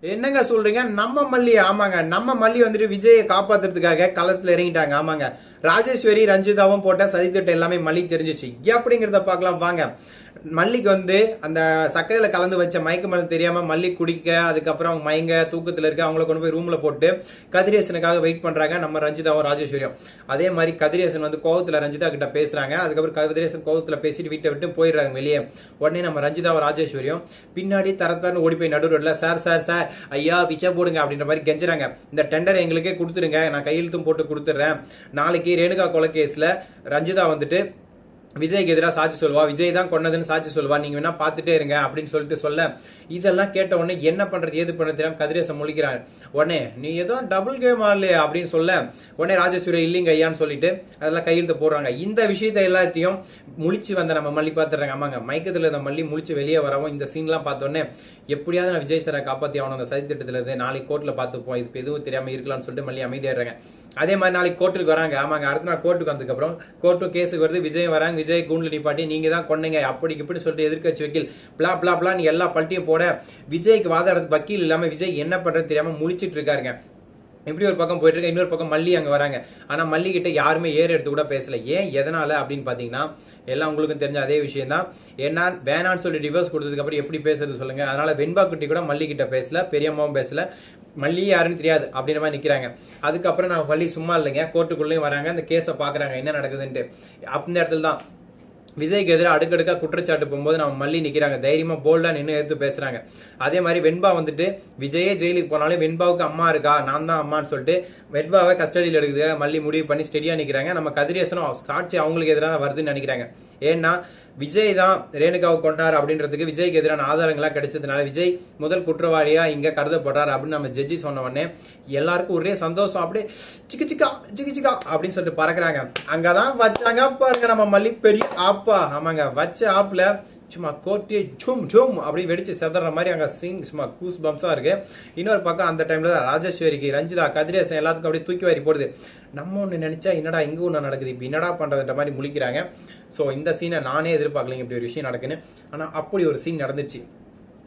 என்னங்க சொல்றீங்க? நம்ம மல்லி ஆமாங்க. நம்ம மல்லி வந்துட்டு விஜயை காப்பாத்துறதுக்காக களத்துல இறங்கிட்டாங்க. ஆமாங்க. ராஜேஸ்வரி ரஞ்சிதாவும் போட்ட சதித்திட்டம் எல்லாமே மல்லி தெரிஞ்சிச்சு. அப்படிங்கிறத பார்க்கலாம். வாங்க. மல்லிக்கு வந்து அந்த சர்க்கரையில் கலந்து வச்ச மயக்க மருந்து தெரியாமல் மல்லி குடிக்க அதுக்கப்புறம் அவங்க மயங்க தூக்கத்தில் இருக்க அவங்கள கொண்டு போய் ரூமில் போட்டு கதிரேசனுக்காக வெயிட் பண்ணுறாங்க நம்ம ரஞ்சிதாவும் ராஜேஸ்வரியும். அதே மாதிரி கதிரேசன் வந்து கோவத்தில் ரஞ்சிதா கிட்ட பேசுகிறாங்க அதுக்கப்புறம் கதிரேசன் கோவத்தில் பேசிட்டு வீட்டை விட்டு போயிடுறாங்க வெளியே. உடனே நம்ம ரஞ்சிதாவும் ராஜேஸ்வரியும் பின்னாடி தரத்தான்னு ஓடி போய் நடு ரோட்டில் சார் சார் சார் ஐயா பிச்சை போடுங்க அப்படின்ற மாதிரி கெஞ்சுறாங்க. இந்த டெண்டர் எங்களுக்கே கொடுத்துருங்க. நான் கையெழுத்தும் போட்டு கொடுத்துட்றேன். நாளைக்கு ரேணுகா கொலை கேஸில் ரஞ்சிதா வந்துட்டு விஜய்க்கு எதிராக சாட்சி சொல்வா விஜய் தான் கொன்னதுன்னு சாட்சி சொல்வா நீங்க வேணா பார்த்துட்டே இருங்க அப்படின்னு சொல்லிட்டு சொல்ல. இதெல்லாம் கேட்ட உடனே என்ன பண்றது ஏது பண்றது தெரியாம கதிரேசன் முழிக்கிறாங்க உடனே நீ ஏதோ டபுள் கேம் ஆடலையே அப்படின்னு சொல்ல. உடனே ராஜேஸ்வரி இல்லைங்க ஐயான்னு சொல்லிட்டு அதெல்லாம் கையெழுத்து போடுறாங்க. இந்த விஷயத்தை எல்லாத்தையும் முழிச்சு வந்த நம்ம மல்லி பார்த்துறாங்க ஆமாங்க மயக்கத்துல இருந்த மல்லி முழிச்சு வெளியே வரவும் இந்த சீன்லாம் பார்த்தோன்னே எப்படியாவது நான் விஜய் சாரை காப்பாத்தி அவனோட சதி திட்டத்துல இருந்து நாளைக்கு கோர்ட்ல பார்த்துப்போம் இதுக்கு எதுவும் தெரியாம இருக்கலாம்னு சொல்லிட்டு மல்லி அமைதியாடுறாங்க அதே மாதிரி நாளைக்கு கோர்ட்டுக்கு வராங்க. ஆமாங்க அடுத்த நாள் கோர்ட்டுக்கு வந்ததுக்கு அப்புறம் கோர்ட்டு கேஸுக்கு வருது விஜய் வராங்க விஜய் கூண்டில் நிப்பாட்டி நீங்க தான் கொன்னீங்க அப்படி இப்படி சொல்லிட்டு எதிர்க்கட்சி வக்கீல் பிளா பிளா பிளா நீ எல்லா பல்ட்டியும் போட விஜய்க்கு வாதாடுறது வக்கீல் இல்லாம விஜய் என்ன பண்றது தெரியாம முழிச்சிட்டு இருக்காருங்க. இப்படி ஒரு பக்கம் போயிட்டு இருக்க இன்னொரு பக்கம் மல்லி அங்க வராங்க. ஆனா மல்லி கிட்ட யாருமே ஏறு எடுத்து கூட பேசல. ஏன் எதனால அப்படின்னு பாத்தீங்கன்னா எல்லாம் உங்களுக்கும் தெரிஞ்ச அதே விஷயம் தான். என்ன வேணான்னு சொல்லி டிவோர்ஸ் கொடுத்ததுக்கு அப்புறம் எப்படி பேசுறது சொல்லுங்க. அதனால வெண்பா குட்டி கூட மல்லி கிட்ட பேசல பெரியம்மாவும் பேசல. மல்லி யாருன்னு தெரியாது அப்படின்ற மாதிரி நிக்கிறாங்க. அதுக்கப்புறம் நான் மல்லி சும்மா இல்லைங்க கோர்ட்டுக்குள்ளேயும் வராங்க அந்த கேஸை பாக்குறாங்க என்ன நடக்குதுன்ட்டு. அந்த இடத்துல தான் விஜய்க்கு எதிராக அடுக்கடுக்கா குற்றச்சாட்டு போகும்போது நம்ம மல்லி நிற்கிறாங்க தைரியமாக போல்டாக நின்று எடுத்து பேசுகிறாங்க அதே மாதிரி வெண்பா வந்துட்டு விஜயே ஜெயிலுக்கு போனாலும் வெண்பாவுக்கு அம்மா இருக்கா? நான் தான் அம்மான்னு சொல்லிட்டு வெண்பாவை கஸ்டடியில் எடுக்குது மல்லி முடிவு பண்ணி ஸ்டெடியாக நிற்கிறாங்க நம்ம கதிரேசனும் சாட்சி அவங்களுக்கு எதிராக வருதுன்னு நினைக்கிறாங்க. ஏன்னா விஜய் தான் ரேணுகாவை கொண்டார் அப்படின்றதுக்கு விஜய்க்கு எதிரான ஆதாரங்களாக கிடைச்சதுனால விஜய் முதல் குற்றவாளியாக இங்கே கருதப்படுறார் அப்படின்னு நம்ம ஜட்ஜி சொன்ன உடனே எல்லாருக்கும் ஒரே சந்தோஷம். அப்படியே சிக்கு சிக்கா சிக்கு சிக்கா அப்படின்னு சொல்லிட்டு பறக்குறாங்க. அங்கதான் வச்சாங்க பாருங்க நம்ம மல்லி பெரிய ஆப்பா ஆமாங்க வச்ச ஆப்ல சும்மா கோட்டியே ஜும் ஜும் அப்படி வெடிச்சு செதற மாதிரி அங்க சிங் சும்மா கூஸ் பம்ஸா இருக்கு. இன்னொரு பக்கம் அந்த டைம்ல தான் ராஜேஸ்வரிக்கு ரஞ்சிதா கதிரேசன் எல்லாத்துக்கும் அப்படியே தூக்கி வாரி போடுது. நம்ம ஒண்ணு நினைச்சா என்னடா இங்க ஒண்ணு நடக்குது இப்ப என்னடா பண்றதுன்ற மாதிரி முழிக்கிறாங்க. சோ இந்த சீனை நானே எதிர்பார்க்கலைங்க இப்படி ஒரு விஷயம் நடக்குன்னு. ஆனா அப்படி ஒரு சீன் நடந்துச்சு.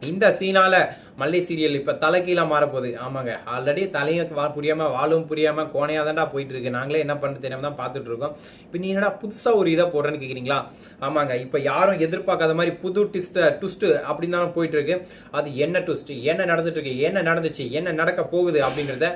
இந்த சீனால மல்லி சீரியல் இப்ப தலைகீழா மாறப்போகுது. ஆமாங்க. ஆல்ரெடி தலையும் வா- புரியாம வாழும் புரியாம கோணையா தான்டா போயிட்டு இருக்கு நாங்களே என்ன பண்ணுறது தெரியாம தான் பாத்துட்டு இருக்கோம் இப்ப நீ என்னடா புதுசா ஒரு இதை போடுறேன்னு கேக்குறீங்களா? ஆமாங்க. இப்ப யாரும் எதிர்பார்க்காத மாதிரி புது ட்விஸ்ட் ட்விஸ்ட் அப்படின்னு தான் போயிட்டு இருக்கு அது என்ன ட்விஸ்ட் என்ன நடந்துட்டு இருக்கு என்ன நடந்துச்சு? என்ன நடக்க போகுது அப்படின்றத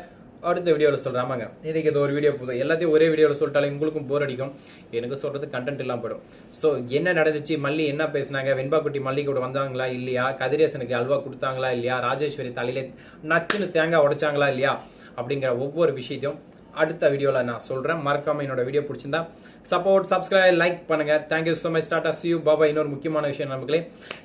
அடுத்த வீடியோவில் சொல்கிறேன் ஆமாங்க இன்னைக்கு இது ஒரு வீடியோ போதும் எல்லாத்தையும் ஒரே வீடியோவில் சொல்லிட்டாலும் உங்களுக்கும் போர் அடிக்கும். எனக்கு சொல்கிறது கண்டென்ட் எல்லாம் போயிடும். ஸோ என்ன நடந்துச்சு? மல்லி என்ன பேசுனாங்க? வெண்பாக்குட்டி மல்லி கூட வந்தாங்களா இல்லையா? கதிரேசனுக்கு அல்வா கொடுத்தாங்களா இல்லையா? ராஜேஸ்வரி தலையிலே நச்சுன்னு தேங்காய் உடைச்சாங்களா இல்லையா? அப்படிங்கிற ஒவ்வொரு விஷயத்தையும் அடுத்த வீடியோவில் நான் சொல்கிறேன் மறக்காமல் என்னோட வீடியோ பிடிச்சிருந்தா சப்போர்ட் சப்ஸ்கிரைப் லைக் பண்ணுங்க. Thank you so much tata see you Baba இன்னொரு முக்கியமான விஷயம் நமக்கு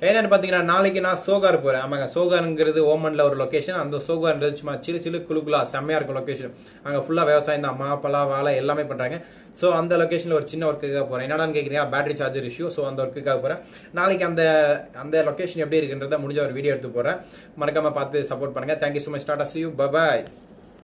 என்னென்னு பார்த்தீங்கன்னா நாளைக்கு நான் சோகார் போகிறேன் ஆமாங்க சோகாருங்கிறது ஓமனில் ஒரு லொகேஷன் அந்த சோகார்ன்றது சும்மா சிறு சிறு குழுக்குலா செம்மையாக இருக்கும் லொக்கேஷன் அங்கே ஃபுல்லாக விவசாயம் தான். மாப்பலா வாழை எல்லாமே பண்ணுறாங்க ஸோ அந்த லொக்கேஷனில் ஒரு சின்ன ஒர்க்குக்காக போகிறேன் என்னடான்னு கேட்குறீங்க பேட்டரி சார்ஜர் இஷ்யூ ஸோ அந்த ஒர்க்குக்காக போகிறேன் நாளைக்கு அந்த அந்த லொகேஷன் எப்படி இருக்குன்றத முடிஞ்ச ஒரு வீடியோ எடுத்து போகிறேன் மறக்காமல் பார்த்து சப்போர்ட் பண்ணுங்க. Thank you so much tata see you bye bye